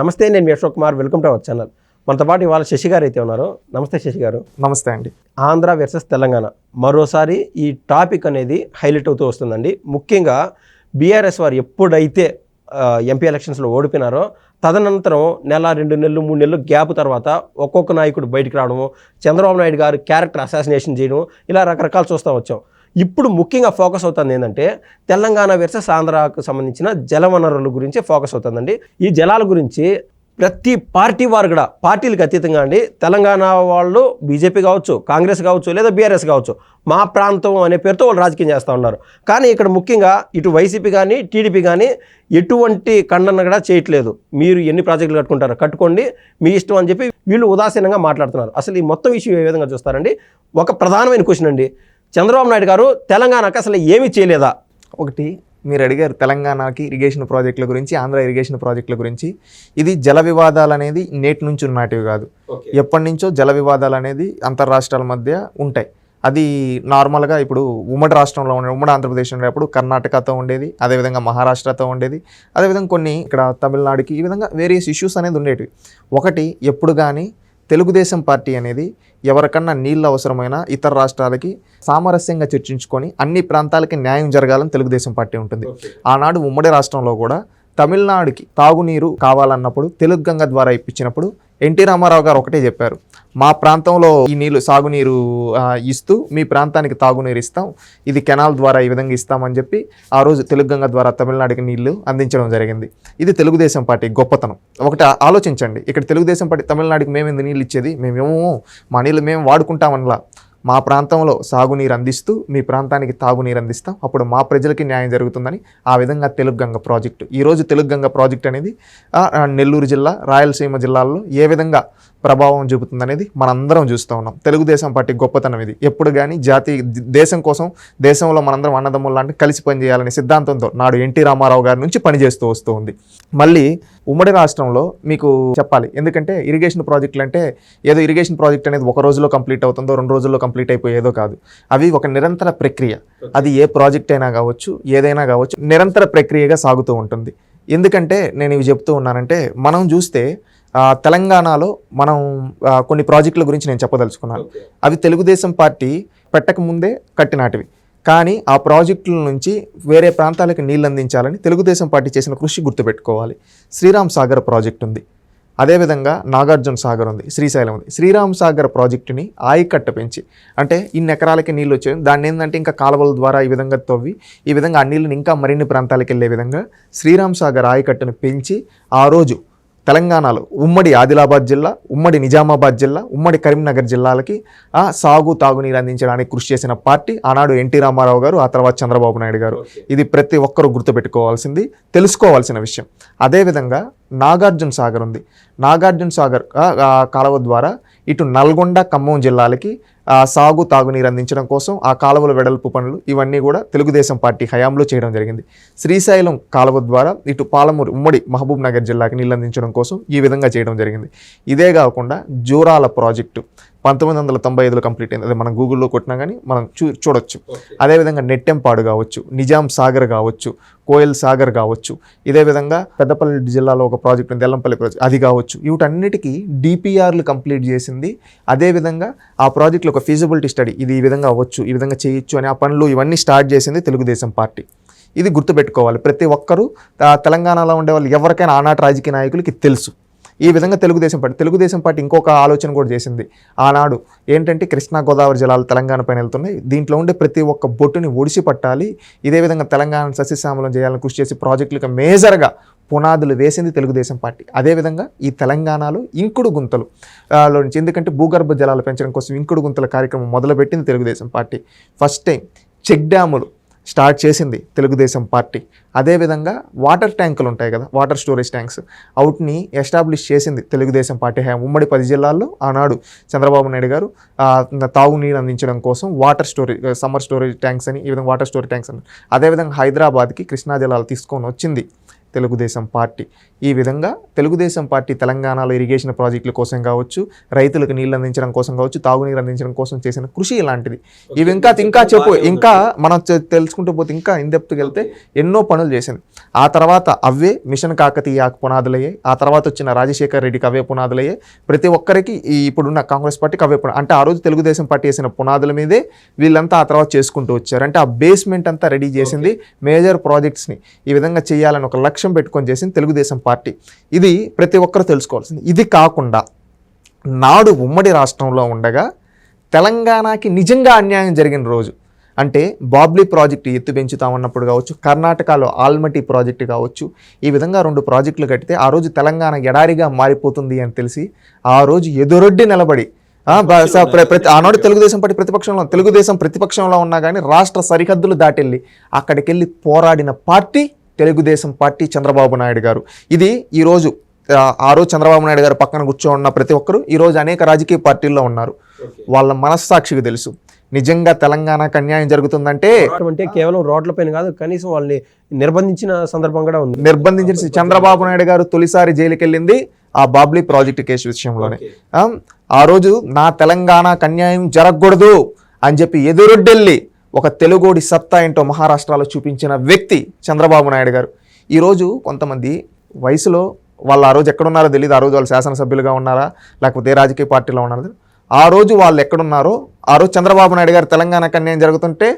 నమస్తే నేను మీ Ashok Kumar. Welcome to our channel. మనతో పాటు ఇవాళ శశి గారు అయితే ఉన్నారు. నమస్తే శశి గారు. నమస్తే అండి. ఆంధ్ర వర్సెస్ తెలంగాణ. మరోసారి ఈ టాపిక్ అనేది హైలైట్ అవుతూ వస్తుందండి. ముఖ్యంగా బీఆర్ఎస్ వారు ఎప్పుడైతే ఎంపీ ఎలక్షన్స్లో ఓడిపోయినారో తదనంతరం నెల రెండు నెలలు మూడు నెలలు గ్యాప్ తర్వాత ఒక్కొక్క నాయకుడు బయటికి రావడము చంద్రబాబు నాయుడు గారు క్యారెక్టర్ అసాసినేషన్ చేయడం ఇలా రకరకాలు చూస్తూ వచ్చాం. ఇప్పుడు ముఖ్యంగా ఫోకస్ అవుతుంది ఏంటంటే తెలంగాణ వర్సెస్ ఆంధ్రాకు సంబంధించిన జలవనరుల గురించి ఫోకస్ అవుతుందండి. ఈ జలాల గురించి ప్రతి పార్టీ వారు కూడా పార్టీలకు అతీతంగా అండి తెలంగాణ వాళ్ళు బీజేపీ కావచ్చు కాంగ్రెస్ కావచ్చు లేదా బీఆర్ఎస్ కావచ్చు మా ప్రాంతం అనే పేరుతో వాళ్ళు రాజకీయం చేస్తూ ఉన్నారు. కానీ ఇక్కడ ముఖ్యంగా ఇటు వైసీపీ కానీ టీడీపీ కానీ ఎటువంటి ఖండన కూడా చేయట్లేదు. మీరు ఎన్ని ప్రాజెక్టులు కట్టుకుంటారో కట్టుకోండి మీ ఇష్టం అని చెప్పి వీళ్ళు ఉదాసీనంగా మాట్లాడుతున్నారు. అసలు ఈ మొత్తం ఇష్యూ ఏ విధంగా చూస్తారండి? ఒక ప్రధానమైన క్వశ్చన్ అండి. చంద్రబాబు నాయుడు గారు తెలంగాణకు అసలు ఏమీ చేయలేదా? ఒకటి మీరు అడిగారు తెలంగాణకి ఇరిగేషన్ ప్రాజెక్టుల గురించి ఆంధ్ర ఇరిగేషన్ ప్రాజెక్టుల గురించి. ఇది జల వివాదాలు అనేది నేటి నుంచి ఉన్నటివి కాదు. ఎప్పటి నుంచో జల వివాదాలు అనేది అంతర్రాష్ట్రాల మధ్య ఉంటాయి. అది నార్మల్గా ఇప్పుడు ఉమ్మడి రాష్ట్రంలో ఉండే ఉమ్మడి ఆంధ్రప్రదేశ్ ఉండేటప్పుడు కర్ణాటకతో ఉండేది అదేవిధంగా మహారాష్ట్రతో ఉండేది అదేవిధంగా కొన్ని ఇక్కడ తమిళనాడుకి ఈ విధంగా వేరియస్ ఇష్యూస్ అనేది ఉండేటివి. ఒకటి ఎప్పుడు కానీ తెలుగుదేశం పార్టీ అనేది ఎవరికన్నా నీళ్ళు అవసరమైన ఇతర రాష్ట్రాలకి సామరస్యంగా చర్చించుకొని అన్ని ప్రాంతాలకి న్యాయం జరగాలని తెలుగుదేశం పార్టీ ఉంటుంది. ఆనాడు ఉమ్మడి రాష్ట్రంలో కూడా తమిళనాడుకి తాగునీరు కావాలన్నప్పుడు తెలుగు గంగ ద్వారా ఇప్పించినప్పుడు ఎన్టీ రామారావు గారు ఒకటే చెప్పారు మా ప్రాంతంలో ఈ నీళ్ళు సాగునీరు ఇస్తూ మీ ప్రాంతానికి తాగునీరు ఇస్తాం. ఇది కెనాల్ ద్వారా ఈ విధంగా ఇస్తామని చెప్పి ఆ రోజు తెలుగు గంగ ద్వారా తమిళనాడుకి నీళ్ళు అందించడం జరిగింది. ఇది తెలుగుదేశం పార్టీ గొప్పతనం. ఒకటి ఆలోచించండి ఇక్కడ తెలుగుదేశం పార్టీ తమిళనాడుకి మేము ఎందుకు నీళ్ళు ఇచ్చేది? మేమేమో మా నీళ్ళు మేము వాడుకుంటామనలా. మా ప్రాంతంలో సాగునీరు అందిస్తూ మీ ప్రాంతానికి తాగునీరు అందిస్తాం. అప్పుడు మా ప్రజలకి న్యాయం జరుగుతుందని ఆ విధంగా తెలుగు గంగ ప్రాజెక్టు. ఈరోజు తెలుగు గంగ ప్రాజెక్ట్ అనేది నెల్లూరు జిల్లా రాయలసీమ జిల్లాల్లో ఏ విధంగా ప్రభావం చూపుతుందనేది మనందరం చూస్తూ ఉన్నాం. తెలుగుదేశం పార్టీ గొప్పతనం ఇది. ఎప్పుడు కానీ జాతి దేశం కోసం దేశంలో మనందరం అన్నదమ్ములు లాంటి కలిసి పనిచేయాలనే సిద్ధాంతంతో నాడు ఎన్టీ రామారావు గారి నుంచి పనిచేస్తూ వస్తూ ఉంది. మళ్ళీ ఉమ్మడి రాష్ట్రంలో మీకు చెప్పాలి. ఎందుకంటే ఇరిగేషన్ ప్రాజెక్టులు అంటే ఏదో ఇరిగేషన్ ప్రాజెక్ట్ అనేది ఒక రోజులో కంప్లీట్ అవుతుందో రెండు రోజుల్లో కంప్లీట్ అయిపోయేదో కాదు. అవి ఒక నిరంతర ప్రక్రియ. అది ఏ ప్రాజెక్ట్ అయినా కావచ్చు ఏదైనా కావచ్చు నిరంతర ప్రక్రియగా సాగుతూ ఉంటుంది. ఎందుకంటే నేను ఇవి చెప్తూ ఉన్నానంటే మనం చూస్తే తెలంగాణలో మనం కొన్ని ప్రాజెక్టుల గురించి నేను చెప్పదలుచుకున్నాను. అవి తెలుగుదేశం పార్టీ పెట్టక ముందే కట్టినాటివి. కానీ ఆ ప్రాజెక్టుల నుంచి వేరే ప్రాంతాలకు నీళ్ళు అందించాలని తెలుగుదేశం పార్టీ చేసిన కృషి గుర్తుపెట్టుకోవాలి. శ్రీరామ్ సాగర్ ప్రాజెక్ట్ ఉంది. అదేవిధంగా నాగార్జున సాగర్ ఉంది శ్రీశైలం ఉంది. శ్రీరామ్ సాగర్ ప్రాజెక్టుని ఆయకట్ట పెంచి అంటే ఇన్ని ఎకరాలకి నీళ్ళు వచ్చాయి. దాన్ని ఏంటంటే ఇంకా కాలువల ద్వారా ఈ విధంగా తవ్వి ఈ విధంగా ఆ నీళ్ళని ఇంకా మరిన్ని ప్రాంతాలకు వెళ్ళే విధంగా శ్రీరామ్ సాగర్ ఆయకట్టును పెంచి ఆ రోజు తెలంగాణలో ఉమ్మడి ఆదిలాబాద్ జిల్లా ఉమ్మడి నిజామాబాద్ జిల్లా ఉమ్మడి కరీంనగర్ జిల్లాలకి ఆ సాగు తాగునీరు అందించడానికి కృషి చేసిన పార్టీ ఆనాడు ఎన్టీ రామారావు గారు ఆ తర్వాత చంద్రబాబు నాయుడు గారు. ఇది ప్రతి ఒక్కరూ గుర్తుపెట్టుకోవాల్సింది తెలుసుకోవాల్సిన విషయం. అదేవిధంగా నాగార్జున సాగర్ ఉంది. నాగార్జున సాగర్ కాలువ ద్వారా ఇటు నల్గొండ ఖమ్మం జిల్లాలకి సాగు తాగునీరు అందించడం కోసం ఆ కాలువల వెడల్పు పనులు ఇవన్నీ కూడా తెలుగుదేశం పార్టీ హయాంలో చేయడం జరిగింది. శ్రీశైలం కాలువ ద్వారా ఇటు పాలమూరు ఉమ్మడి మహబూబ్ నగర్ జిల్లాకి నీళ్ళు అందించడం కోసం ఈ విధంగా చేయడం జరిగింది. ఇదే కాకుండా జూరాల ప్రాజెక్టు పంతొమ్మిది వందల తొంభై ఐదులో కంప్లీట్ అయింది. అదే మనం గూగుల్లో కొట్టినా కానీ మనం చూ చూడొచ్చు. అదేవిధంగా నెట్టెంపాడు కావచ్చు నిజాం సాగర్ కావచ్చు కోయల్ సాగర్ కావచ్చు ఇదే విధంగా పెద్దపల్లి జిల్లాలో ఒక ప్రాజెక్ట్ ఉంది ఎల్లంపల్లి ప్రాజెక్ట్. అది కావచ్చు. వీటన్నిటికీ డిపిఆర్లు కంప్లీట్ చేసింది. అదేవిధంగా ఆ ప్రాజెక్టులో ఒక ఫీజిబిలిటీ స్టడీ. ఇది ఈ విధంగా అవ్వచ్చు ఈ విధంగా చేయొచ్చు అని ఆ పనులు ఇవన్నీ స్టార్ట్ చేసింది తెలుగుదేశం పార్టీ. ఇది గుర్తుపెట్టుకోవాలి. ప్రతి ఒక్కరూ తెలంగాణలో ఉండే వాళ్ళు ఎవరికైనా ఆనాటి రాజకీయ నాయకులకి తెలుసు. ఈ విధంగా తెలుగుదేశం పార్టీ తెలుగుదేశం పార్టీ ఇంకొక ఆలోచన కూడా చేసింది. ఆనాడు ఏంటంటే కృష్ణా గోదావరి జిల్లాలు తెలంగాణ పైన వెళ్తున్నాయి. దీంట్లో ఉండే ప్రతి ఒక్క బొట్టుని ఒడిసి పట్టాలి. ఇదే విధంగా తెలంగాణ సస్యశ్యామలం చేయాలని కృషి చేసి ప్రాజెక్టులకు మేజర్గా పునాదులు వేసింది తెలుగుదేశం పార్టీ. అదేవిధంగా ఈ తెలంగాణలో ఇంకుడు గుంతలు లో నుంచి ఎందుకంటే భూగర్భ జలాలు పెంచడం కోసం ఇంకుడు గుంతల కార్యక్రమం మొదలుపెట్టింది Telugu Desam party. First time check డ్యాములు స్టార్ట్ చేసింది తెలుగుదేశం పార్టీ. అదేవిధంగా వాటర్ ట్యాంకులు ఉంటాయి కదా వాటర్ స్టోరేజ్ ట్యాంక్స్. అవుట్ని ఎస్టాబ్లిష్ చేసింది తెలుగుదేశం పార్టీ. హయాం ఉమ్మడి పది జిల్లాల్లో ఆనాడు చంద్రబాబు నాయుడు గారు తాగునీరు అందించడం కోసం water storage summer storage tanks అని ఈ విధంగా వాటర్ స్టోరేజ్ ట్యాంక్స్ అని. అదేవిధంగా హైదరాబాద్కి కృష్ణా జలాలు తీసుకొని వచ్చింది. తెలుగుదేశం పార్టీ. ఈ విధంగా తెలుగుదేశం పార్టీ తెలంగాణలో ఇరిగేషన్ ప్రాజెక్టుల కోసం కావచ్చు రైతులకు నీళ్ళు అందించడం కోసం కావచ్చు తాగునీరు అందించడం కోసం చేసిన కృషి ఇలాంటిది. ఇవి ఇంకా ఇంకా చెప్పు ఇంకా మనం తెలుసుకుంటూ పోతే ఇంకా ఇందెప్తుకి వెళ్తే ఎన్నో పనులు చేసింది. ఆ తర్వాత అవే మిషన్ కాకతీయ పునాదులయ్యాయి. ఆ తర్వాత వచ్చిన రాజశేఖర్ రెడ్డికి అవే పునాదులయ్యాయి. ప్రతి ఒక్కరికి ఈ ఇప్పుడున్న కాంగ్రెస్ పార్టీకి అవే పునాది అంటే ఆ రోజు తెలుగుదేశం పార్టీ వేసిన పునాదుల మీదే వీళ్ళంతా ఆ తర్వాత చేసుకుంటూ వచ్చారు. అంటే ఆ బేస్మెంట్ అంతా రెడీ చేసింది మేజర్ ప్రాజెక్ట్స్ని ఈ విధంగా చేయాలని ఒక లక్ష్యం పెట్టుకొని చేసింది తెలుగుదేశం పార్టీ. ఇది ప్రతి ఒక్కరు తెలుసుకోవాల్సింది. ఇది కాకుండా నాడు ఉమ్మడి రాష్ట్రంలో ఉండగా తెలంగాణకి నిజంగా అన్యాయం జరిగిన రోజు అంటే బాబ్లీ ప్రాజెక్టు ఎత్తు పెంచుతామన్నప్పుడు కావచ్చు కర్ణాటకలో ఆల్మటి ప్రాజెక్టు కావచ్చు ఈ విధంగా రెండు ప్రాజెక్టులు కట్టితే ఆ రోజు తెలంగాణ ఎడారిగా మారిపోతుంది అని తెలిసి ఆ రోజు ఎదురొడ్డి నిలబడి ప్రతి ఆనాడు తెలుగుదేశం పార్టీ ప్రతిపక్షంలో తెలుగుదేశం ప్రతిపక్షంలో ఉన్నా కానీ రాష్ట్ర సరిహద్దులు దాటెళ్ళి అక్కడికి వెళ్ళి పోరాడిన పార్టీ తెలుగుదేశం పార్టీ చంద్రబాబు నాయుడు గారు. ఇది ఈరోజు ఆ, రోజు చంద్రబాబు నాయుడు గారు పక్కన కూర్చొని ఉన్న ప్రతి ఒక్కరు ఈరోజు అనేక రాజకీయ పార్టీల్లో ఉన్నారు. వాళ్ళ మనస్సాక్షికి తెలుసు. నిజంగా తెలంగాణకు అన్యాయం జరుగుతుందంటే అంటే కేవలం రోడ్లపైన కాదు కనీసం వాళ్ళని నిర్బంధించిన సందర్భం కూడా ఉంది. నిర్బంధించిన చంద్రబాబు నాయుడు గారు తొలిసారి జైలుకి వెళ్ళింది ఆ బాబ్లీ ప్రాజెక్టు కేసు విషయంలోనే. ఆ, ఆ రోజు నా తెలంగాణకు అన్యాయం జరగకూడదు అని చెప్పి ఎదురొడ్డెళ్ళి ఒక తెలుగోడి సత్తా ఏంటో మహారాష్ట్రలో చూపించిన వ్యక్తి చంద్రబాబు నాయుడు గారు. ఈరోజు కొంతమంది వయసులో వాళ్ళు ఆ రోజు ఎక్కడున్నారో తెలియదు ఆ రోజు వాళ్ళు శాసనసభ్యులుగా ఉన్నారా లేకపోతే ఏ రాజకీయ పార్టీలో ఉన్నారా ఆ రోజు వాళ్ళు ఎక్కడున్నారో ఆ రోజు చంద్రబాబు నాయుడు గారు తెలంగాణకు కన్యాయం జరుగుతుంటే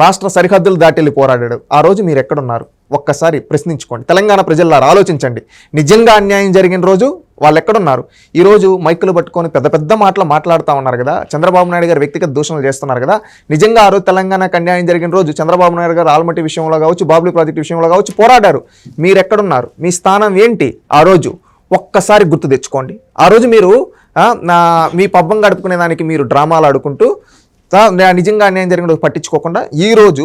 రాష్ట్ర సరిహద్దులు దాటెళ్ళి పోరాడాడు. ఆ రోజు మీరు ఎక్కడున్నారు? ఒక్కసారి ప్రశ్నించుకోండి. తెలంగాణ ప్రజలారా ఆలోచించండి. నిజంగా అన్యాయం జరిగిన రోజు వాళ్ళు ఎక్కడున్నారు ఈరోజు మైకులు పట్టుకొని పెద్ద పెద్ద మాటలు మాట్లాడుతూ ఉన్నారు కదా. చంద్రబాబు నాయుడు గారు వ్యక్తిగత దూషణలు చేస్తున్నారు కదా. నిజంగా ఆ రోజు తెలంగాణ కన్యాయం జరిగిన రోజు చంద్రబాబు నాయుడు గారు ఆల్మట్టి విషయంలో కావచ్చు బాబ్లీ ప్రాజెక్టు విషయంలో కావచ్చు పోరాడారు. మీరు ఎక్కడున్నారు మీ స్థానం ఏంటి ఆ రోజు? ఒక్కసారి గుర్తు తెచ్చుకోండి. ఆ రోజు మీరు నా మీ పబ్బం గడుపుకునే దానికి మీరు డ్రామాలు ఆడుకుంటూ నిజంగా అన్యాయం జరిగిన రోజు పట్టించుకోకుండా ఈ రోజు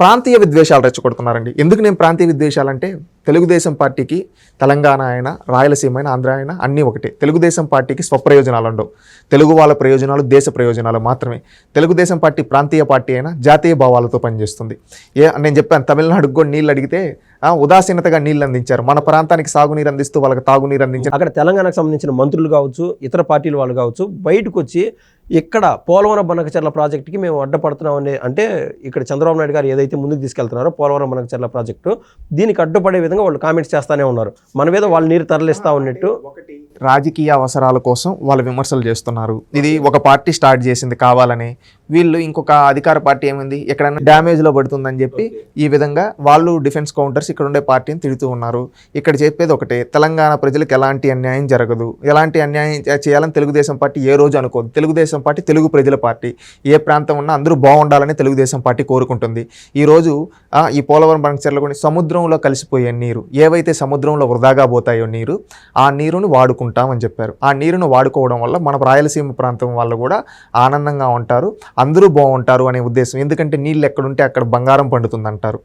ప్రాంతీయ విద్వేషాలు రెచ్చగొడుతున్నారండి. ఎందుకు నేను ప్రాంతీయ విద్వేషాలు అంటే తెలుగుదేశం పార్టీకి తెలంగాణ అయినా రాయలసీమ అయినా ఆంధ్ర అయినా అన్నీ ఒకటే. తెలుగుదేశం పార్టీకి స్వప్రయోజనాలు ఉండవు. తెలుగు వాళ్ళ ప్రయోజనాలు దేశ ప్రయోజనాలు మాత్రమే. తెలుగుదేశం పార్టీ ప్రాంతీయ పార్టీ అయినా జాతీయ భావాలతో పనిచేస్తుంది. ఏ నేను చెప్పాను తమిళనాడుకు కూడా నీళ్ళు అడిగితే ఉదాసీనతగా నీళ్ళు అందించారు. మన ప్రాంతానికి సాగునీరు అందిస్తూ వాళ్ళకి తాగునీరు అందించారు అక్కడ తెలంగాణకు సంబంధించిన మంత్రులు కావచ్చు ఇతర పార్టీల వాళ్ళు కావచ్చు బయటకు వచ్చి ఇక్కడ పోలవరం బనకచర్ల ప్రాజెక్టుకి మేము అడ్డపడుతున్నాం అనే అంటే ఇక్కడ చంద్రబాబు నాయుడు గారు ఏదైతే ముందుకు తీసుకెళ్తున్నారో పోలవరం బనకచర్ల ప్రాజెక్టు దీనికి అడ్డుపడే విధంగా వాళ్ళు కామెంట్స్ చేస్తానే ఉన్నారు. మన మీద వాళ్ళు నీరు తరలిస్తా ఉన్నట్టు. రాజకీయ అవసరాల కోసం వాళ్ళు విమర్శలు చేస్తున్నారు. ఇది ఒక పార్టీ స్టార్ట్ చేసింది కావాలని. వీళ్ళు ఇంకొక అధికార పార్టీ ఏమైంది? ఎక్కడైనా డ్యామేజ్లో పడుతుందని చెప్పి ఈ విధంగా వాళ్ళు డిఫెన్స్ కౌంటర్స్ ఇక్కడ ఉండే పార్టీని తిడుతూ ఉన్నారు. ఇక్కడ చెప్పేది ఒకటే తెలంగాణ ప్రజలకు ఎలాంటి అన్యాయం జరగదు. ఎలాంటి అన్యాయం చేయాలని తెలుగుదేశం పార్టీ ఏ రోజు అనుకోదు. తెలుగుదేశం పార్టీ తెలుగు ప్రజల పార్టీ. ఏ ప్రాంతం ఉన్నా అందరూ బాగుండాలని తెలుగుదేశం పార్టీ కోరుకుంటుంది. ఈ రోజు ఆ, ఈ పోలవరం బంకచర్ల కొన్ని సముద్రంలో కలిసిపోయే నీరు ఏవైతే సముద్రంలో వృధాగా పోతాయో నీరు ఆ నీరుని వాడుకుంటామని చెప్పారు. ఆ నీరును వాడుకోవడం వల్ల మన రాయలసీమ ప్రాంతం వాళ్ళు కూడా ఆనందంగా ఉంటారు అందరూ బాగుంటారు అనే ఉద్దేశం. ఎందుకంటే నీళ్ళు ఎక్కడుంటే అక్కడ బంగారం పండుతుంది అంటారు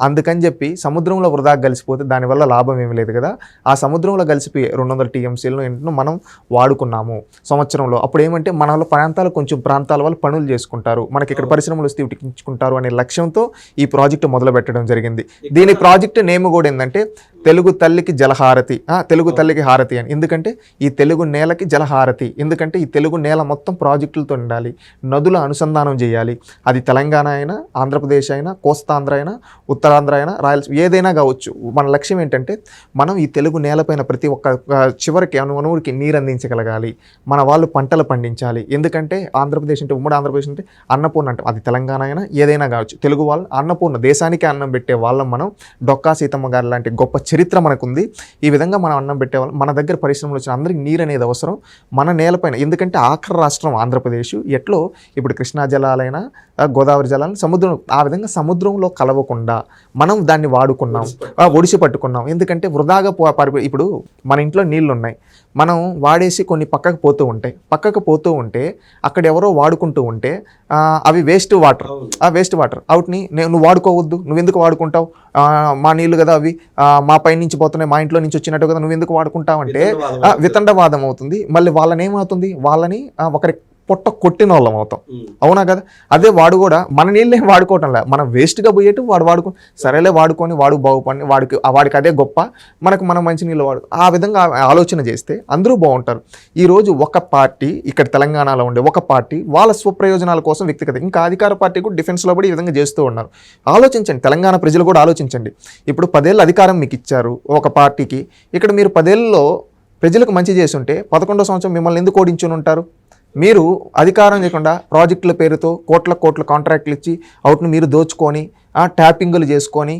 అందుకని చెప్పి సముద్రంలో వృధా కలిసిపోతే దానివల్ల లాభం ఏమీ లేదు కదా. ఆ సముద్రంలో కలిసిపోయి రెండు వందల టీఎంసీలను మనం వాడుకున్నాము సంవత్సరంలో. అప్పుడు ఏమంటే మన వాళ్ళ ప్రాంతాలు కొంచెం ప్రాంతాల వాళ్ళు పనులు చేసుకుంటారు. మనకి ఇక్కడ పరిశ్రమలు వస్తే ఉటికించుకుంటారు అనే లక్ష్యంతో ఈ ప్రాజెక్టు మొదలు పెట్టడం జరిగింది దీని ప్రాజెక్టు నేమ్ కూడా ఏంటంటే తెలుగు తల్లికి జలహారతి. తెలుగు తల్లికి హారతి అని. ఎందుకంటే ఈ తెలుగు నేలకి జలహారతి. ఎందుకంటే ఈ తెలుగు నేల మొత్తం ప్రాజెక్టులతో ఉండాలి. నదుల అనుసంధానం చేయాలి. అది తెలంగాణ అయినా ఆంధ్రప్రదేశ్ అయినా కోస్తాంధ్ర అయినా ఉత్తరాంధ్ర అయినా రాయలసీమ ఏదైనా కావచ్చు. మన లక్ష్యం ఏంటంటే మనం ఈ తెలుగు నేలపైన ప్రతి ఒక్క చివరికి అనువురికి నీరు అందించగలగాలి. మన వాళ్ళు పంటలు పండించాలి. ఎందుకంటే ఆంధ్రప్రదేశ్ అంటే ఉమ్మడి ఆంధ్రప్రదేశ్ అంటే అన్నపూర్ణ అంటే. అది తెలంగాణ అయినా ఏదైనా కావచ్చు. తెలుగు వాళ్ళు అన్నపూర్ణ దేశానికి అన్నం పెట్టే వాళ్ళం మనం. డొక్కా సీతమ్మ గారు లాంటి గొప్ప చరిత్ర మనకుంది. ఈ విధంగా మనం అన్నం పెట్టేవాళ్ళం మన దగ్గర పరిశ్రమలు వచ్చిన అందరికి నీరు అనేది అవసరం. మన నేలపైన ఎందుకంటే ఆఖరి రాష్ట్రం ఆంధ్రప్రదేశ్. ఎట్లో? ఇప్పుడు కృష్ణా జలాలైనా గోదావరి జలాలను సముద్రం ఆ విధంగా సముద్రంలో కలవకుండా మనం దాన్ని వాడుకున్నాం. ఒడిసి పట్టుకున్నాం. ఎందుకంటే వృధాగా పారిపో ఇప్పుడు మన ఇంట్లో నీళ్ళు ఉన్నాయి మనం వాడేసి కొన్ని పక్కకు పోతూ ఉంటాయి. పక్కకు పోతూ ఉంటే అక్కడ ఎవరో వాడుకుంటూ ఉంటే అవి వేస్ట్ వాటర్. ఆ వేస్ట్ వాటర్. అవుట్ని నువ్వు వాడుకోవద్దు. నువ్వు ఎందుకు వాడుకుంటావు మా నీళ్ళు కదా అవి. ఆ, మా పై నుంచి పోతున్నాయి మా ఇంట్లో నుంచి వచ్చినట్టు కదా నువ్వు ఎందుకు వాడుకుంటావు అంటే ఆ, వితండవాదం అవుతుంది. మళ్ళీ వాళ్ళని ఏమవుతుంది? వాళ్ళని ఒకరి పొట్ట కొట్టిన వాళ్ళం అవుతాం. అవునా కదా? అదే వాడు కూడా మన నీళ్ళే వాడుకోవటం లే. మనం వేస్ట్గా పోయేట్టు వాడు వాడుకో సరేలే వాడుకొని వాడు బాగుపడి వాడికి వాడికి అదే గొప్ప మనకు మనం మంచి నీళ్ళు వాడు ఆ విధంగా ఆలోచన చేస్తే అందరూ బాగుంటారు. ఈరోజు ఒక పార్టీ ఇక్కడ తెలంగాణలో ఉండే ఒక పార్టీ వాళ్ళ స్వప్రయోజనాల కోసం వ్యక్తిగత ఇంకా అధికార పార్టీ కూడా డిఫెన్స్లో కూడా ఈ విధంగా చేస్తూ ఉన్నారు. ఆలోచించండి తెలంగాణ ప్రజలు కూడా ఆలోచించండి. ఇప్పుడు పదేళ్ళు అధికారం మీకు ఇచ్చారు ఒక పార్టీకి. ఇక్కడ మీరు పదేళ్ళలో ప్రజలకు మంచి చేస్తుంటే పదకొండో సంవత్సరం మిమ్మల్ని ఎందుకు ఓడించుని ఉంటారు? మీరు అధికారం చేయకుండా ప్రాజెక్టుల పేరుతో కోట్ల కోట్ల కాంట్రాక్ట్లు ఇచ్చి అవుట్ను మీరు దోచుకొని ఆ ట్యాపింగులు చేసుకొని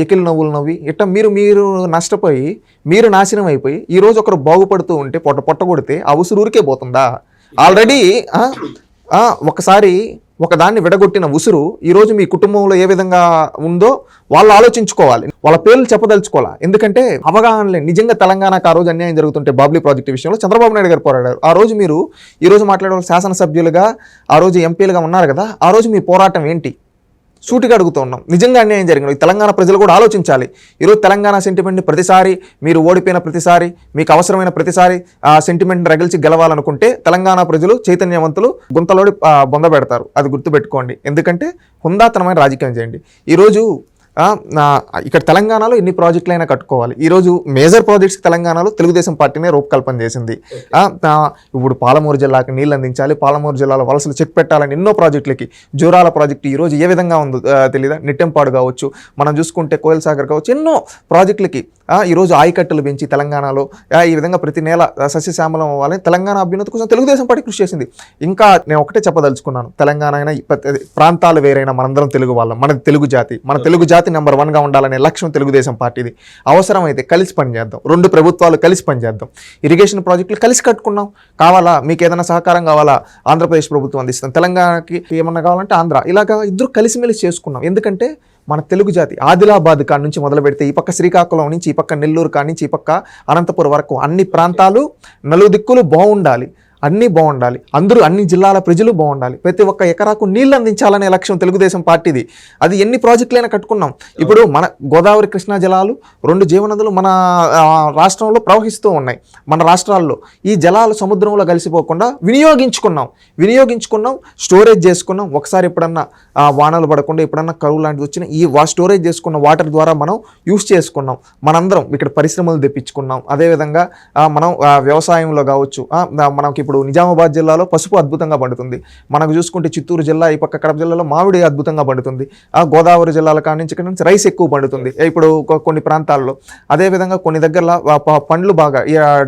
ఎకిలి నవ్వులు నవ్వి ఇట్లా మీరు మీరు నష్టపోయి మీరు నాశనం అయిపోయి ఈరోజు ఒకరు బాగుపడుతూ ఉంటే పొట్ట పొట్ట కొడితే ఊరికే పోతుందా? ఆల్రెడీ ఒకసారి ఒకదాన్ని విడగొట్టిన ఉసురు ఈరోజు మీ కుటుంబంలో ఏ విధంగా ఉందో వాళ్ళు ఆలోచించుకోవాలి. వాళ్ళ పేర్లు చెప్పదలుచుకోవాలి? ఎందుకంటే అవగాహన లేని నిజంగా తెలంగాణకు ఆ రోజు అన్యాయం జరుగుతుంటే బాబ్లీ ప్రాజెక్టు విషయంలో చంద్రబాబు నాయుడు గారు పోరాడారు. ఆ రోజు మీరు ఈరోజు మాట్లాడే వాళ్ళు శాసనసభ్యులుగా ఆ రోజు ఎంపీలుగా ఉన్నారు కదా ఆ రోజు మీ పోరాటం ఏంటి? సూటిగా అడుగుతూ ఉన్నాం. నిజంగా అన్యాయం జరిగింది తెలంగాణ ప్రజలు కూడా ఆలోచించాలి. ఈరోజు తెలంగాణ సెంటిమెంట్ని ప్రతిసారి మీరు ఓడిపోయిన ప్రతిసారి మీకు అవసరమైన ప్రతిసారి ఆ సెంటిమెంట్ని రగిల్చి గెలవాలనుకుంటే తెలంగాణ ప్రజలు చైతన్యవంతులు గుంతలోడి బొంద పెడతారు. అది గుర్తుపెట్టుకోండి. ఎందుకంటే హుందాతనమైన రాజకీయం చేయండి. ఈరోజు ఇక్కడ తెలంగాణలో ఎన్ని ప్రాజెక్టులైనా కట్టుకోవాలి. ఈరోజు మేజర్ ప్రాజెక్ట్స్ తెలంగాణలో తెలుగుదేశం పార్టీనే రూపకల్పన చేసింది. ఇప్పుడు పాలమూరు జిల్లాకి నీళ్ళు అందించాలి పాలమూరు జిల్లాలో వలసలు చెక్ పెట్టాలని ఎన్నో ప్రాజెక్టులకి జూరాల ప్రాజెక్టు ఈరోజు ఏ విధంగా ఉందో తెలియదా నిట్టెంపాడు కావచ్చు మనం చూసుకుంటే కోయల్ సాగర్ కావచ్చు ఎన్నో ప్రాజెక్టులకి ఈరోజు ఆయకట్టలు పెంచి తెలంగాణలో ఈ విధంగా ప్రతి నెల సస్యశ్యామలం అవ్వాలని తెలంగాణ అభ్యున్నతి కోసం తెలుగుదేశం పార్టీ కృషి చేసింది. ఇంకా నేను ఒకటే చెప్పదలుచుకున్నాను. తెలంగాణ అయినా ప్రాంతాలు వేరైనా మనందరం తెలుగు వాళ్ళం. మన తెలుగు జాతి మన తెలుగు జాతి నెంబర్ వన్గా ఉండాలనే లక్ష్యం తెలుగుదేశం పార్టీది. అవసరమైతే కలిసి పనిచేద్దాం. రెండు ప్రభుత్వాలు కలిసి పనిచేద్దాం. ఇరిగేషన్ ప్రాజెక్టులు కలిసి కట్టుకున్నాం. కావాలా మీకు ఏదైనా సహకారం కావాలా ఆంధ్రప్రదేశ్ ప్రభుత్వం అందిస్తాం. తెలంగాణకి ఏమన్నా కావాలంటే ఆంధ్ర. ఇలాగా ఇద్దరు కలిసిమెలిసి చేసుకున్నాం. ఎందుకంటే మన తెలుగు జాతి ఆదిలాబాద్ కాడ నుంచి మొదలు పెడితే ఈ పక్క శ్రీకాకుళం నుంచి ఈ పక్క నెల్లూరు కాడ నుంచి ఈ పక్క అనంతపురం వరకు అన్ని ప్రాంతాలు నలుగు దిక్కులు బాగుండాలి. అన్నీ బాగుండాలి. అందరూ అన్ని జిల్లాల ప్రజలు బాగుండాలి. ప్రతి ఒక్క ఎకరాకు నీళ్ళు అందించాలనే లక్ష్యం తెలుగుదేశం పార్టీది. అది ఎన్ని ప్రాజెక్టులైనా కట్టుకున్నాం. ఇప్పుడు మన గోదావరి కృష్ణా జలాలు రెండు జీవనదులు మన రాష్ట్రంలో ప్రవహిస్తూ ఉన్నాయి. మన రాష్ట్రాల్లో ఈ జలాలు సముద్రంలో కలిసిపోకుండా వినియోగించుకున్నాం. వినియోగించుకున్నాం స్టోరేజ్ చేసుకున్నాం. ఒకసారి ఎప్పుడన్నా వానలు పడకుండా ఎప్పుడన్నా కరువు లాంటిది వచ్చిన ఈ వా స్టోరేజ్ చేసుకున్న వాటర్ ద్వారా మనం యూస్ చేసుకున్నాం. మనందరం ఇక్కడ పరిశ్రమలు తెప్పించుకున్నాం. అదేవిధంగా మనం వ్యవసాయంలో కావచ్చు మనకి ఇప్పుడు నిజామాబాద్ జిల్లాలో పసుపు అద్భుతంగా పండుతుంది. మనకు చూసుకుంటే చిత్తూరు జిల్లా ఈ పక్క కడప జిల్లాలో మామిడి అద్భుతంగా పండుతుంది. ఆ గోదావరి జిల్లాల కాడి నుంచి ఇక్కడ నుంచి రైస్ ఎక్కువ పండుతుంది. ఇప్పుడు కొన్ని ప్రాంతాల్లో. అదేవిధంగా కొన్ని దగ్గర పండ్లు బాగా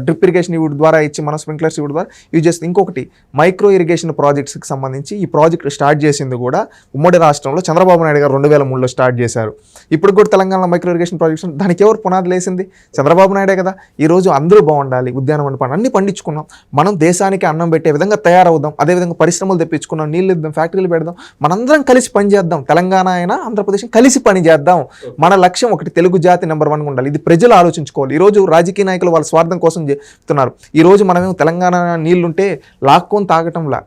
డ్రిప్ ఇరిగేషన్ ఇవి ద్వారా ఇచ్చి మన స్ప్రింక్లర్స్ ఇవి ద్వారా యూజ్ చేస్తుంది. ఇంకొకటి మైక్రో ఇరిగేషన్ ప్రాజెక్ట్స్కి సంబంధించి ఈ ప్రాజెక్ట్ స్టార్ట్ చేసింది కూడా ఉమ్మడి రాష్ట్రంలో చంద్రబాబు నాయుడు గారు రెండు వేల మూడులో స్టార్ట్ చేశారు. ఇప్పుడు కూడా తెలంగాణ మైక్రో ఇరిగేషన్ ప్రాజెక్ట్స్ దానికి ఎవరు పునాదులు వేసింది? చంద్రబాబు నాయుడే కదా. ఈ రోజు అందరూ బాగుండాలి. ఉద్యానవన పంట అన్ని పండించుకున్నాం. మనం దేశానికి అన్నం పెట్టే విధంగా తయారవుదాం. అదేవిధంగా పరిశ్రమలు తెప్పించుకున్నాం నీళ్ళు ఇద్దాం ఫ్యాక్టరీలు పెడదాం మనందరం కలిసి పని చేద్దాం. తెలంగాణ అయినా ఆంధ్రప్రదేశ్ కలిసి పని చేద్దాం. మన లక్ష్యం ఒకటి తెలుగు జాతి నెంబర్ వన్గా ఉండాలి. ఇది ప్రజలు ఆలోచించుకోవాలి. ఈరోజు రాజకీయ నాయకులు వాళ్ళ స్వార్థం కోసం చెప్తున్నారు ఈరోజు మనమేమో తెలంగాణ నీళ్ళుంటే లాక్కొని తాగటంలా.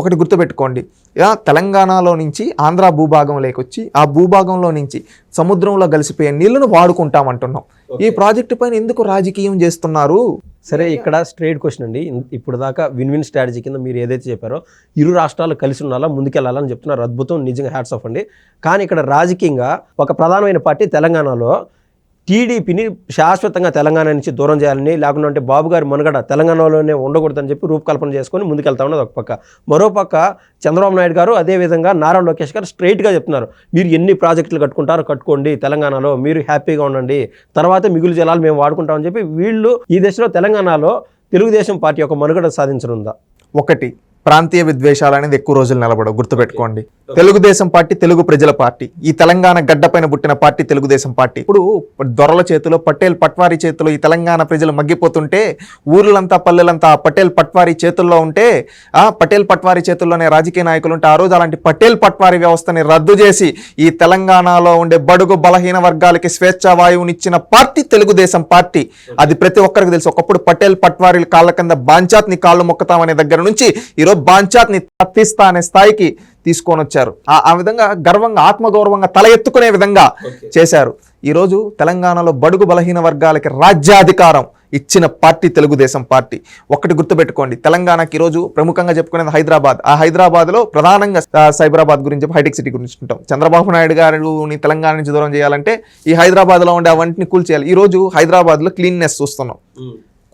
ఒకటి గుర్తుపెట్టుకోండి. తెలంగాణలో నుంచి ఆంధ్ర భూభాగం లేకొచ్చి ఆ భూభాగంలో నుంచి సముద్రంలో కలిసిపోయే నీళ్ళను వాడుకుంటామంటున్నాం. ఈ ప్రాజెక్టు పైన ఎందుకు రాజకీయం చేస్తున్నారు? సరే ఇక్కడ స్ట్రైట్ క్వశ్చన్ అండి. ఇప్పుడు దాకా విన్ విన్ స్ట్రాటజీ కింద మీరు ఏదైతే చెప్పారో ఇరు రాష్ట్రాలు కలిసి ఉండాలా ముందుకెళ్ళాలని చెప్తున్నారు అద్భుతం నిజంగా హ్యాట్స్ ఆఫ్ అండి. కానీ ఇక్కడ రాజకీయంగా ఒక ప్రధానమైన పార్టీ తెలంగాణలో టీడీపీని శాశ్వతంగా తెలంగాణ నుంచి దూరం చేయాలని లేకుండా అంటే బాబు గారి మనుగడ తెలంగాణలోనే ఉండకూడదని చెప్పి రూపకల్పన చేసుకొని ముందుకెళ్తా ఉన్నది ఒక పక్క. మరో పక్క చంద్రబాబు నాయుడు గారు అదేవిధంగా నారా లోకేష్ గారు స్ట్రైట్గా చెప్తున్నారు. మీరు ఎన్ని ప్రాజెక్టులు కట్టుకుంటారో కట్టుకోండి తెలంగాణలో మీరు హ్యాపీగా ఉండండి. తర్వాత మిగులు జలాలు మేము వాడుకుంటామని చెప్పి వీళ్ళు ఈ దశలో తెలంగాణలో తెలుగుదేశం పార్టీ యొక్క మనుగడ సాధించనుందా? ఒకటి. ప్రాంతీయ విద్వేషాలు అనేది ఎక్కువ రోజులు నిలబడవు. గుర్తుపెట్టుకోండి. తెలుగుదేశం పార్టీ తెలుగు ప్రజల పార్టీ. ఈ తెలంగాణ గడ్డపైన పుట్టిన పార్టీ తెలుగుదేశం పార్టీ. ఇప్పుడు దొరల చేతిలో పటేల్ పట్వారీ చేతిలో ఈ తెలంగాణ ప్రజలు మగ్గిపోతుంటే ఊర్లంతా పల్లెలంతా పటేల్ పట్వారీ చేతుల్లో ఉంటే ఆ పటేల్ పట్వారీ చేతుల్లోనే రాజకీయ నాయకులు ఉంటే ఆ రోజు అలాంటి పటేల్ పట్వారీ వ్యవస్థని రద్దు చేసి ఈ తెలంగాణలో ఉండే బడుగు బలహీన వర్గాలకి స్వేచ్ఛా వాయువునిచ్చిన పార్టీ తెలుగుదేశం పార్టీ. అది ప్రతి ఒక్కరికి తెలుసు. ఒకప్పుడు పటేల్ పట్వారీల కాళ్ళ కింద బాంచాత్ని కాళ్ళు మొక్కుతామనే దగ్గర నుంచి ఈరోజు బాంచాత్ని తప్పిస్తా అనే స్థాయికి తీసుకొని వచ్చారు. ఆ- ఆ విధంగా గర్వంగా ఆత్మగౌరవంగా తల ఎత్తుకునే విధంగా చేశారు. ఈరోజు తెలంగాణలో బడుగు బలహీన వర్గాలకి రాజ్యాధికారం ఇచ్చిన పార్టీ తెలుగుదేశం పార్టీ. ఒక్కటి గుర్తుపెట్టుకోండి తెలంగాణకి ఈరోజు ప్రముఖంగా చెప్పుకునేది హైదరాబాద్. ఆ హైదరాబాద్లో ప్రధానంగా సైబరాబాద్ గురించి హైటెక్ సిటీ గురించి ఉంటాం. చంద్రబాబు నాయుడు గారిని తెలంగాణ నుంచి దూరం చేయాలంటే ఈ హైదరాబాద్లో ఉండే అవన్నింటిని కూల్చేయాలి. ఈరోజు హైదరాబాద్లో క్లీన్నెస్ చూస్తున్నాం.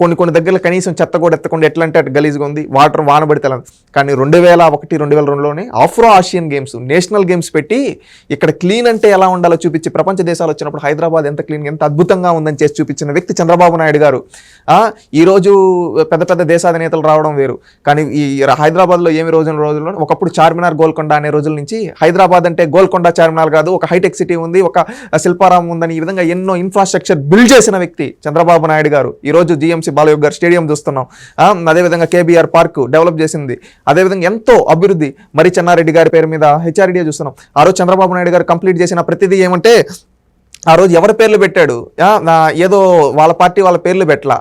కొన్ని కొన్ని దగ్గర కనీసం చెత్త కూడా ఎత్తకుండా ఎట్లా అంటే అటు గలీజ్గా ఉంది వాటర్ వానబడితే కానీ రెండు వేల ఒకటి రెండు వేల రెండులోనే Afro Asian games national games పెట్టి ఇక్కడ క్లీన్ అంటే ఎలా ఉండాలో చూపించి ప్రపంచ దేశాలు వచ్చినప్పుడు హైదరాబాద్ ఎంత క్లీన్ ఎంత అద్భుతంగా ఉందని చేసి చూపించిన వ్యక్తి చంద్రబాబు నాయుడు గారు. ఈరోజు ఈ రోజు పెద్ద పెద్ద దేశాధినేతలు రావడం వేరు. కానీ ఈ హైదరాబాద్లో ఏమి రోజుల రోజుల్లో ఒకప్పుడు చార్మినార్ గోల్కొండ అనే రోజుల నుంచి హైదరాబాద్ అంటే గోల్కొండ చార్మినార్ కాదు ఒక హైటెక్ సిటీ ఉంది ఒక శిల్పారామం ఉందని ఈ విధంగా ఎన్నో ఇన్ఫ్రాస్ట్రక్చర్ బిల్డ్ చేసిన వ్యక్తి చంద్రబాబు నాయుడు గారు. ఈరోజు జిఎంసి జిఎంసీ బాలయోగ్ గారు స్టేడియం చూస్తున్నాం. అదేవిధంగా కేబీఆర్ పార్క్ డెవలప్ చేసింది. అదేవిధంగా ఎంతో అభివృద్ధి మరి చెన్నారెడ్డి గారి పేరు మీద హెచ్ఆర్డీఏ చూస్తున్నాం. ఆ రోజు చంద్రబాబు నాయుడు గారు కంప్లీట్ చేసిన ప్రతిదీ ఏమంటే ఆ రోజు ఎవరి పేర్లు పెట్టాడు? ఏదో వాళ్ళ పార్టీ వాళ్ళ పేర్లు పెట్టలా.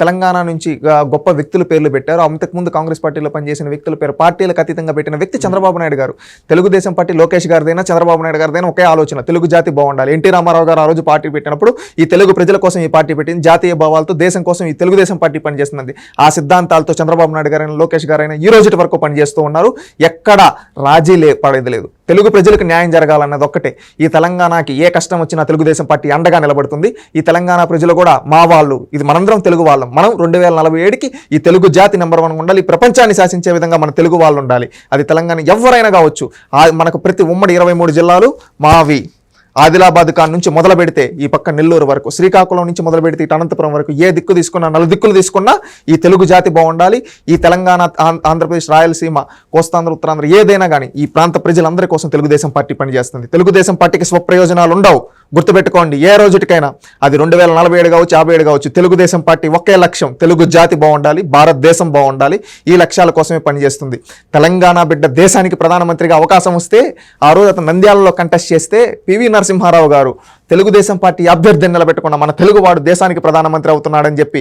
తెలంగాణ నుంచి గొప్ప వ్యక్తుల పేర్లు పెట్టారు. అంతకుముందు కాంగ్రెస్ పార్టీలో పనిచేసిన వ్యక్తుల పేరు పార్టీలకు అతీతంగా పెట్టిన వ్యక్తి చంద్రబాబు నాయుడు గారు. తెలుగుదేశం పార్టీ లోకేష్ గారిదైనా చంద్రబాబు నాయుడు గారిదైనా ఒకే ఆలోచన తెలుగు జాతి బాగుండాలి. ఎన్టీ రామారావు గారు ఆ రోజు పార్టీ పెట్టినప్పుడు ఈ తెలుగు ప్రజల కోసం ఈ పార్టీ పెట్టింది. జాతీయ భావాలతో దేశం కోసం ఈ తెలుగుదేశం పార్టీ పనిచేస్తున్నది ఆ సిద్ధాంతాలతో చంద్రబాబు నాయుడు గారైనా లోకేష్ గారైనా ఈ రోజు వరకు పనిచేస్తూ ఉన్నారు. ఎక్కడ రాజీ లే పడేది లేదు. తెలుగు ప్రజలకు న్యాయం జరగాలన్నది ఒక్కటే. ఈ తెలంగాణకి ఏ కష్టం వచ్చినా తెలుగుదేశం పార్టీ అండగా నిలబడుతుంది. ఈ తెలంగాణ ప్రజలు కూడా మా వాళ్ళు ఇది మనందరం తెలుగు వాళ్ళం. మనం రెండు వేల నలభై ఏడుకి ఈ తెలుగు జాతి నెంబర్ వన్ ఉండాలి. ప్రపంచాన్ని శాసించే విధంగా మన తెలుగు వాళ్ళు ఉండాలి. అది తెలంగాణ ఎవరైనా కావచ్చు. ఆ- మనకు ప్రతి ఉమ్మడి ఇరవై మూడు జిల్లాలు మావి. ఆదిలాబాద్ కాడ నుంచి మొదలు పెడితే ఈ పక్క నెల్లూరు వరకు శ్రీకాకుళం నుంచి మొదలు పెడితే ఇటు అనంతపురం వరకు ఏ దిక్కు తీసుకున్నా నలు దిక్కులు తీసుకున్నా ఈ తెలుగు జాతి బాగుండాలి. ఈ తెలంగాణ ఆం- ఆంధ్రప్రదేశ్ రాయలసీమ కోస్తాంధ్ర ఉత్తరాంధ్ర ఏదైనా కానీ ఈ ప్రాంత ప్రజలందరి కోసం తెలుగుదేశం పార్టీ పనిచేస్తుంది. తెలుగుదేశం పార్టీకి స్వప్రయోజనాలు ఉండవు. గుర్తుపెట్టుకోండి ఏ రోజుటికైనా అది రెండు వేల నలభై ఏడు కావచ్చు యాభై ఏడు కావచ్చు తెలుగుదేశం పార్టీ ఒకే లక్ష్యం తెలుగు జాతి బాగుండాలి భారతదేశం బాగుండాలి ఈ లక్ష్యాల కోసమే పనిచేస్తుంది. తెలంగాణ బిడ్డ దేశానికి ప్రధానమంత్రిగా అవకాశం వస్తే ఆ రోజు అతను నంద్యాలలో కంటెస్ట్ చేస్తే పివి నరసింహారావు గారు తెలుగుదేశం పార్టీ అభ్యర్థిని నిలబెట్టకుండా మన తెలుగువాడు దేశానికి ప్రధానమంత్రి అవుతున్నాడని చెప్పి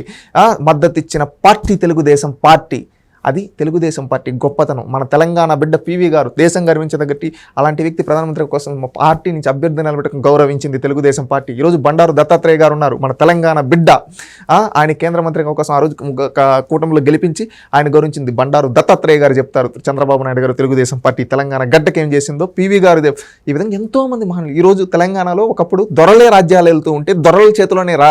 మద్దతు ఇచ్చిన పార్టీ తెలుగుదేశం పార్టీ. అది తెలుగుదేశం పార్టీ గొప్పతనం. మన తెలంగాణ బిడ్డ పివి గారు దేశం గర్వించదగ్గట్టి అలాంటి వ్యక్తి ప్రధానమంత్రి కోసం మా పార్టీ నుంచి అభ్యర్థి నిలబెట్టడం గౌరవించింది తెలుగుదేశం పార్టీ. ఈరోజు బండారు దత్తాత్రేయ గారు ఉన్నారు. మన తెలంగాణ బిడ్డ ఆయన కేంద్ర మంత్రి కోసం ఆ రోజు కూటమిలో గెలిపించి ఆయన గౌరవించింది బండారు దత్తాత్రేయ గారు చెప్తారు. చంద్రబాబు నాయుడు గారు తెలుగుదేశం పార్టీ తెలంగాణ గడ్డకి ఏం చేసిందో పీవీ గారు ఈ విధంగా ఎంతోమంది మంది ఈరోజు తెలంగాణలో ఒకప్పుడు దొరలే రాజ్యాలు వెళ్తూ ఉంటే దొరల చేతిలోనే రా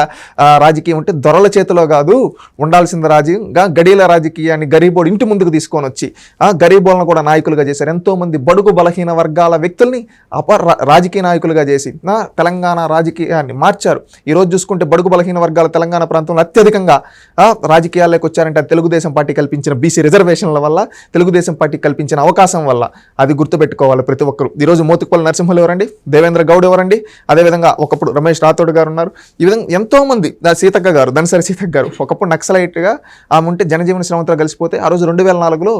రాజకీయం ఉంటే దొరల చేతిలో కాదు ఉండాల్సిన రాజ్యంగా గడీల రాజకీయాన్ని గరీబో కూడా ఇంటి ముందుకు తీసుకొని వచ్చి ఆ గరీబోలను కూడా నాయకులుగా చేశారు. ఎంతోమంది బడుగు బలహీన వర్గాల వ్యక్తుల్ని అప రాజకీయ నాయకులుగా చేసి నా తెలంగాణ రాజకీయాన్ని మార్చారు. ఈ రోజు చూసుకుంటే బడుగు బలహీన వర్గాల తెలంగాణ ప్రాంతంలో అత్యధికంగా ఆ, రాజకీయాల్లోకి వచ్చారంటే తెలుగుదేశం పార్టీ కల్పించిన బీసీ రిజర్వేషన్ల వల్ల తెలుగుదేశం పార్టీ కల్పించిన అవకాశం వల్ల అది గుర్తుపెట్టుకోవాలి ప్రతి ఒక్కరు. ఈరోజు మోతిపల్లి నరసింహులు ఎవరండి? దేవేంద్ర గౌడ్ ఎవరండి? అదేవిధంగా ఒకప్పుడు రమేష్ రాథోడ్ గారు ఉన్నారు. ఈ విధంగా ఎంతోమంది సీతక్క గారు దనసరి సీతక్క గారు ఒకప్పుడు నక్సలైట్గా ఆమె ఉంటే జనజీవన శ్రమంతో కలిసిపోతే ఆ రోజు రెండు వేల నాలుగులో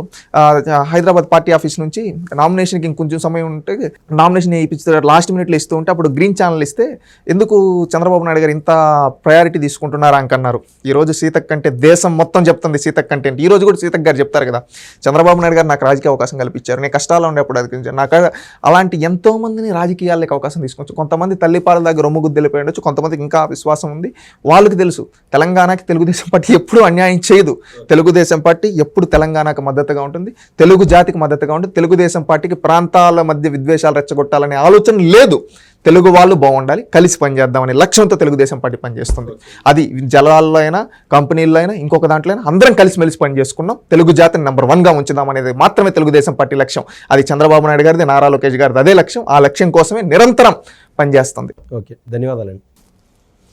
హైదరాబాద్ పార్టీ ఆఫీస్ నుంచి నామినేషన్కి ఇంకొంచెం సమయం ఉంటే నామినేషన్ ఇప్పిస్తే లాస్ట్ మినిట్లో ఇస్తూ ఉంటే అప్పుడు గ్రీన్ ఛానల్ ఇస్తే ఎందుకు చంద్రబాబు నాయుడు గారు ఇంత ప్రయారిటీ తీసుకుంటున్నారా అంకన్నారు ఈరోజు సీతక్ సీతక్క దేశం మొత్తం చెప్తుంది సీతక్క కంటే ఈ రోజు కూడా సీతక్క గారు చెప్తారు కదా చంద్రబాబు నాయుడు గారు నాకు రాజకీయ అవకాశం కల్పించారు. నేను కష్టాలు ఉండేప్పుడు అది గురించి నాకు అలాంటి ఎంతోమందిని రాజకీయాలకి రాజకీయాలకు అవకాశం తీసుకోవచ్చు కొంతమంది తల్లిపాల దగ్గర రొమ్ము గుద్దెలిపోయి ఉండొచ్చు. కొంతమందికి ఇంకా విశ్వాసం ఉంది. వాళ్ళకి తెలుసు. తెలంగాణకి తెలుగుదేశం పార్టీ ఎప్పుడు అన్యాయం చేయదు. తెలుగుదేశం పార్టీ ఎప్పుడు తెలంగాణకు మద్దతుగా ఉంటుంది తెలుగు జాతికి మద్దతుగా ఉంటుంది తెలుగుదేశం పార్టీకి ప్రాంతాల మధ్య విద్వేషాలు రెచ్చగొట్టాలనే ఆలోచన లేదు. తెలుగు వాళ్ళు బాగుండాలి కలిసి పనిచేద్దామనే లక్ష్యంతో తెలుగుదేశం పార్టీ పనిచేస్తుంది. అది జలాల్లో అయినా కంపెనీల్లో అయినా ఇంకొక దాంట్లో అయినా అందరం కలిసిమెలిసి పని చేసుకున్నాం తెలుగు జాతిని నెంబర్ వన్గా ఉంచుదాం అనేది మాత్రమే తెలుగుదేశం పార్టీ లక్ష్యం. అది చంద్రబాబు నాయుడు గారిది నారా లోకేష్ గారిది అదే లక్ష్యం. ఆ లక్ష్యం కోసమే నిరంతరం పనిచేస్తుంది. ఓకే ధన్యవాదాలండి.